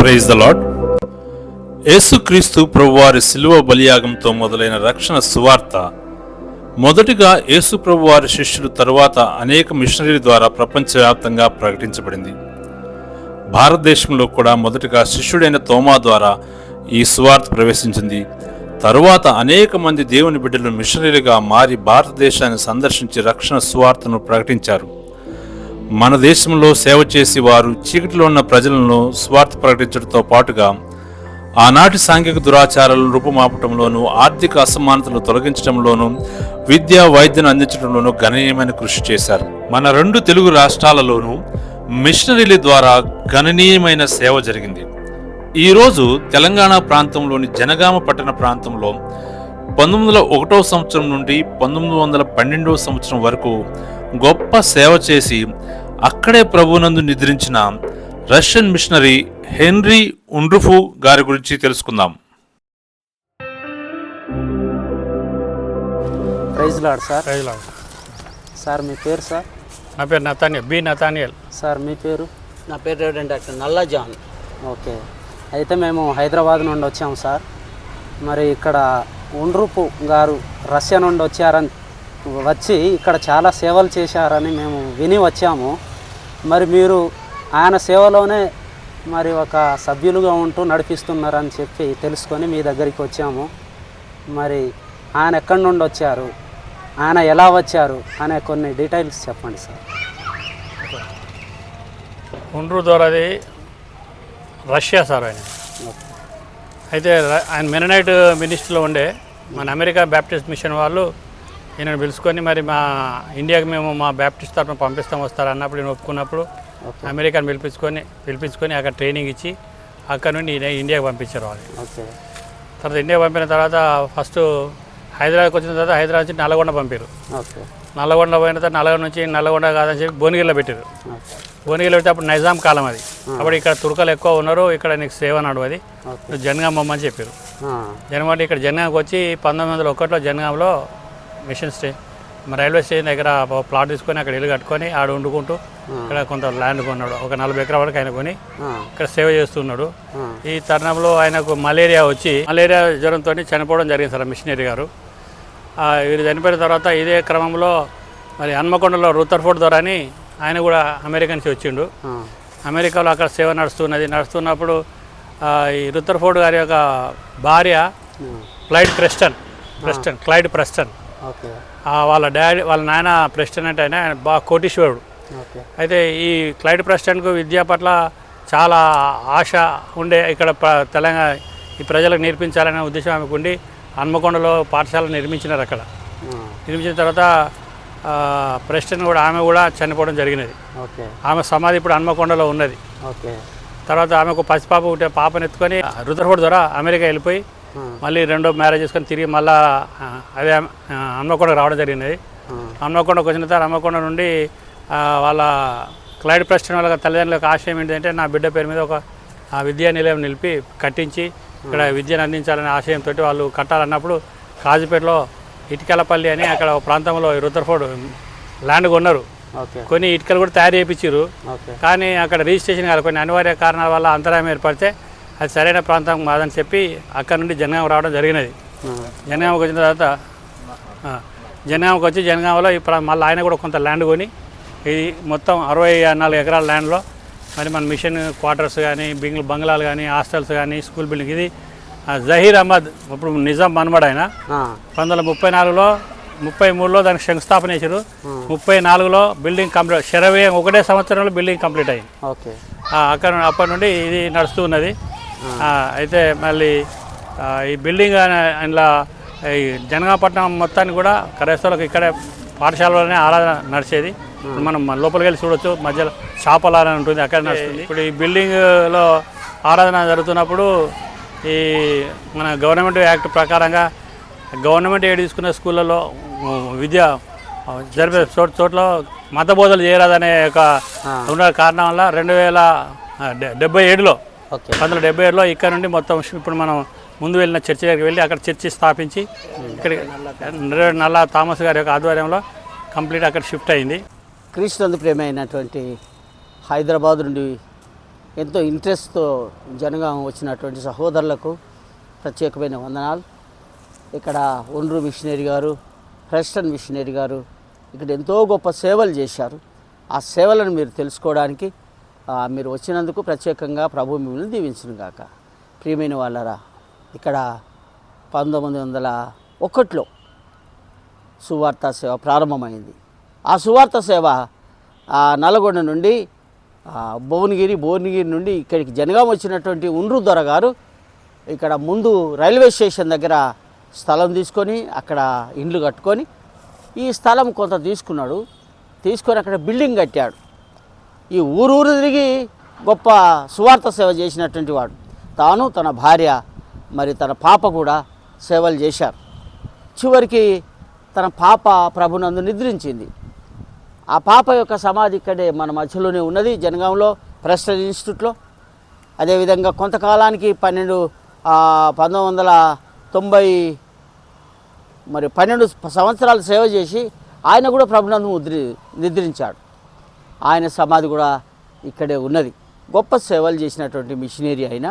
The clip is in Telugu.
ప్రైజ్ ద లాడ్ యేసుక్రీస్తు ప్రభువారి శిలువ బలియాగంతో మొదలైన రక్షణ సువార్త. మొదటిగా యేసు ప్రభువారి శిష్యులు తరువాత అనేక మిషనరీల ద్వారా ప్రపంచవ్యాప్తంగా ప్రకటించబడింది. భారతదేశంలో కూడా మొదటగా శిష్యుడైన తోమా ద్వారా ఈ సువార్త ప్రవేశించింది. తరువాత అనేక మంది దేవుని బిడ్డలు మిషనరీలుగా మారి భారతదేశాన్ని సందర్శించి రక్షణ సువార్తను ప్రకటించారు. మన దేశంలో సేవ చేసి వారు చీకటిలో ఉన్న ప్రజలను స్వార్థ ప్రకటించడంతో పాటుగా ఆనాటి సాంఘిక దురాచారాలను రూపుమాపటంలోనూ ఆర్థిక అసమానతలు తొలగించడంలోనూ విద్యా వైద్యం అందించడంలోనూ గణనీయమైన కృషి చేశారు. మన రెండు తెలుగు రాష్ట్రాలలోనూ మిషనరీల ద్వారా గణనీయమైన సేవ జరిగింది. ఈరోజు తెలంగాణ ప్రాంతంలోని జనగామ పట్టణ ప్రాంతంలో పంతొమ్మిది వందల ఒకటో సంవత్సరం నుండి పంతొమ్మిది వందల పన్నెండవ సంవత్సరం వరకు గొప్ప సేవ చేసి అక్కడే ప్రభునందు నిద్రించిన రష్యన్ మిషనరీ హెన్రీ ఉండ్రుఫు గారి గురించి తెలుసుకుందాం. Praise lord sir. ప్రజలు సార్ మీ పేరు సార్? నా పేరు నతానియల్ బి నతానియల్. సార్ మీ పేరు? నా పేరు డాక్టర్ నల్లా జాన్. ఓకే. అయితే మేము హైదరాబాద్ నుండి వచ్చాము సార్. మరి ఇక్కడ ఉండ్రూపు గారు రష్యా నుండి వచ్చారని వచ్చి ఇక్కడ చాలా సేవలు చేశారని మేము విని వచ్చాము. మరి మీరు ఆయన సేవలోనే మరి ఒక సభ్యులుగా ఉంటూ నడిపిస్తున్నారని చెప్పి తెలుసుకొని మీ దగ్గరికి వచ్చాము. మరి ఆయన ఎక్కడి నుండి వచ్చారు? ఆయన ఎలా వచ్చారు? అనే కొన్ని డీటెయిల్స్ చెప్పండి సార్. ఉండ్రు దొరది రష్యా సార్ ఆయన. అయితే ఆయన మెననైట్ మినిస్ట్రీలో ఉండే మన అమెరికా బ్యాప్టిస్ట్ మిషన్ వాళ్ళు ఈయనను పిలుచుకొని మరి మా ఇండియాకి మేము మా బ్యాప్టిస్ట్ తరఫున పంపిస్తాం వస్తారు అన్నప్పుడు నేను ఒప్పుకున్నప్పుడు అమెరికాని పిలిపించుకొని పిలిపించుకొని అక్కడ ట్రైనింగ్ ఇచ్చి అక్కడ నుండి ఇండియాకి పంపించారు వాళ్ళు. తర్వాత ఇండియా పంపిన తర్వాత ఫస్ట్ హైదరాబాద్కి వచ్చిన తర్వాత హైదరాబాద్ నుంచి నల్గొండ పంపారు. ఓకే. నల్లగొండ పోయిన తర్వాత నల్గొండ నుంచి నల్లగొండ కాదని చెప్పి భువనగిరిలో పెట్టారు. భువనగిరిలో పెడితే అప్పుడు నైజాం కాలం అది. అప్పుడు ఇక్కడ తుర్కలు ఎక్కువ ఉన్నారు ఇక్కడ నీకు సేవ ఓకే. నువ్వు జనగాం బొమ్మని చెప్పారు. జనగాం ఇక్కడ జనగాంకి వచ్చి పంతొమ్మిది వందల ఒకటిలో జనగాంలో మిషన్ స్టే రైల్వే స్టేషన్ దగ్గర ఒక ప్లాట్ తీసుకొని అక్కడ ఇల్లు కట్టుకొని ఆడ వండుకుంటూ ఇక్కడ కొంత ల్యాండ్ కొన్నాడు. ఒక నలభై ఎకరాల వరకు ఆయన కొని ఇక్కడ సేవ చేస్తున్నాడు. ఈ తరుణంలో ఆయనకు మలేరియా వచ్చి మలేరియా జ్వరంతో చనిపోవడం జరిగింది సార్ మిషనరీ గారు. వీరు చనిపోయిన తర్వాత ఇదే క్రమంలో మరి హన్మకొండలో రూతర్ఫోర్డ్ ద్వారా ఆయన కూడా అమెరికా నుంచి వచ్చిండు. అమెరికాలో అక్కడ సేవ నడుస్తున్నది. నడుస్తున్నప్పుడు ఈ రుతర్ఫోర్డ్ గారి యొక్క భార్య Clyde Preston Preston Clyde Preston. వాళ్ళ డాడీ వాళ్ళ నాయన ప్రెస్టన్ అంటే ఆయన బాగా కోటీశ్వరుడు. అయితే ఈ క్లైడ్ ప్రెస్టన్కు విద్య పట్ల చాలా ఆశ ఉండే ఇక్కడ తెలంగాణ ఈ ప్రజలకు నేర్పించాలనే ఉద్దేశం ఆమెకు ఉండి హన్మకొండలో పాఠశాల నిర్మించినారు అక్కడ. నిర్మించిన తర్వాత ఆ, ప్రెస్టన్ కూడా ఆమె కూడా చనిపోవడం జరిగినది. ఆమె సమాధి ఇప్పుడు హన్మకొండలో ఉన్నది. ఓకే. తర్వాత ఆమెకు పసిపాప ఉంటే పాపను ఎత్తుకొని రుద్రఫోర్డ్ ద్వారా అమెరికా వెళ్ళిపోయి మళ్ళీ రెండో మ్యారేజ్ చేసుకొని తిరిగి మళ్ళా అదే ఆ, హన్మకొండకు రావడం జరిగినది. ఆ, హన్మకొండకు వచ్చిన తర్వాత హన్మకొండ నుండి వాళ్ళ క్లైడ్ ప్రెస్టన్ వాళ్ళ తల్లిదండ్రుల యొక్క ఆశయం ఏంటంటే నా బిడ్డ పేరు మీద ఒక విద్యా నిలయం నిలిపి కట్టించి ఇక్కడ విద్యను అందించాలనే ఆశయంతో వాళ్ళు కట్టాలన్నప్పుడు కాజీపేటలో ఇటుకలపల్లి అని అక్కడ ఒక ప్రాంతంలో రుద్రఫోర్డ్ ల్యాండ్ కొన్నారు. కొన్ని ఇటుకలు కూడా తయారు చేయించారు కానీ అక్కడ రిజిస్ట్రేషన్ కాదు కొన్ని అనివార్య కారణాల వల్ల అంతరాయం ఏర్పడితే అది సరైన ప్రాంతం కాదని చెప్పి అక్కడ నుండి జనగామ రావడం జరిగినది. జనగామకు వచ్చిన తర్వాత జనగామకు వచ్చి జనగామలో ఇప్పుడు మళ్ళీ ఆయన కూడా కొంత ల్యాండ్ కొని ఇది మొత్తం అరవై నాలుగు ఎకరాల ల్యాండ్లో మరి మన మిషన్ క్వార్టర్స్ కానీ బింగ్ బంగ్లాలు కానీ హాస్టల్స్ కానీ స్కూల్ బిల్డింగ్ ఇది జహీర్ అహ్మద్ ఇప్పుడు నిజాం మనమడు ఆయన. పంతొమ్మిది వందల ముప్పై నాలుగులో ముప్పై మూడులో దానికి శంకుస్థాపన చేశారు. ముప్పై నాలుగులో బిల్డింగ్ కంప్లీట్ శరవే ఒకటే సంవత్సరంలో బిల్డింగ్ కంప్లీట్ అయింది. అక్కడ అప్పటి నుండి ఇది నడుస్తూ ఉన్నది. అయితే మళ్ళీ ఈ బిల్డింగ్ అనే- ఇలా ఈ జనగాపట్నం మొత్తాన్ని కూడా క్రైస్తవులకు ఇక్కడే పాఠశాలలోనే ఆరాధన నడిచేది. మనం లోపలికి వెళ్ళి చూడొచ్చు మధ్యలో షాప్ ఆరాధన ఉంటుంది అక్కడ నడుస్తుంది. ఇప్పుడు ఈ బిల్డింగ్లో ఆరాధన జరుగుతున్నప్పుడు ఈ మన గవర్నమెంట్ యాక్ట్ ప్రకారంగా గవర్నమెంట్ ఏడు తీసుకున్న స్కూళ్ళలో విద్య జరిపే చోట చోట్ల మత బోధలు చేయరాదనే ఒక ఉన్న కారణం వల్ల రెండు వేల డెబ్బై ఏడులో పంతొమ్మిది డెబ్బై ఏడులో ఇక్కడ నుండి మొత్తం ఇప్పుడు మనం ముందు వెళ్ళిన చర్చి దగ్గరికి వెళ్ళి అక్కడ చర్చి స్థాపించి ఇక్కడ నల్ల థామస్ గారి యొక్క ఆధ్వర్యంలో కంప్లీట్ అక్కడ షిఫ్ట్ అయింది. క్రీస్తునందు ప్రేమైనటువంటి హైదరాబాద్ నుండి ఎంతో ఇంట్రెస్ట్తో జనగాం వచ్చినటువంటి సహోదరులకు ప్రత్యేకమైన వందనాలు. ఇక్కడ ఒండ్రు మిషనరీ గారు ప్రెస్టన్ మిషనరీ గారు ఇక్కడ ఎంతో గొప్ప సేవలు చేశారు. ఆ సేవలను మీరు తెలుసుకోవడానికి మీరు వచ్చినందుకు ప్రత్యేకంగా ప్రభు మిమ్మల్ని దీవించును గాక. ప్రియమైన వాళ్ళరా ఇక్కడ పంతొమ్మిది వందల ఒకటిలో సువార్త సేవ ప్రారంభమైంది. ఆ సువార్త సేవ నల్గొండ నుండి భువనగిరి భువనగిరి నుండి ఇక్కడికి జనగాం వచ్చినటువంటి ఉండ్రు దొర గారు ఇక్కడ ముందు రైల్వే స్టేషన్ దగ్గర స్థలం తీసుకొని అక్కడ ఇండ్లు కట్టుకొని ఈ స్థలం కొంత తీసుకున్నాడు. తీసుకొని అక్కడ బిల్డింగ్ కట్టాడు. ఈ ఊరూరు తిరిగి గొప్ప సువార్త సేవ చేసినటువంటి వాడు. తాను తన భార్య మరి తన పాప కూడా సేవలు చేశారు. చివరికి తన పాప ప్రభునందు నిద్రించింది. ఆ పాప యొక్క సమాధి ఇక్కడే మన మధ్యలోనే ఉన్నది జనగాంలో ప్రెస్టల్ ఇన్స్టిట్యూట్లో. అదేవిధంగా కొంతకాలానికి పన్నెండు పంతొమ్మిది వందల తొంభై మరి పన్నెండు సంవత్సరాలు సేవ చేసి ఆయన కూడా ప్రభునందు ముద్రి నిద్రించాడు. ఆయన సమాధి కూడా ఇక్కడే ఉన్నది. గొప్ప సేవలు చేసినటువంటి మిషనరీ అయిన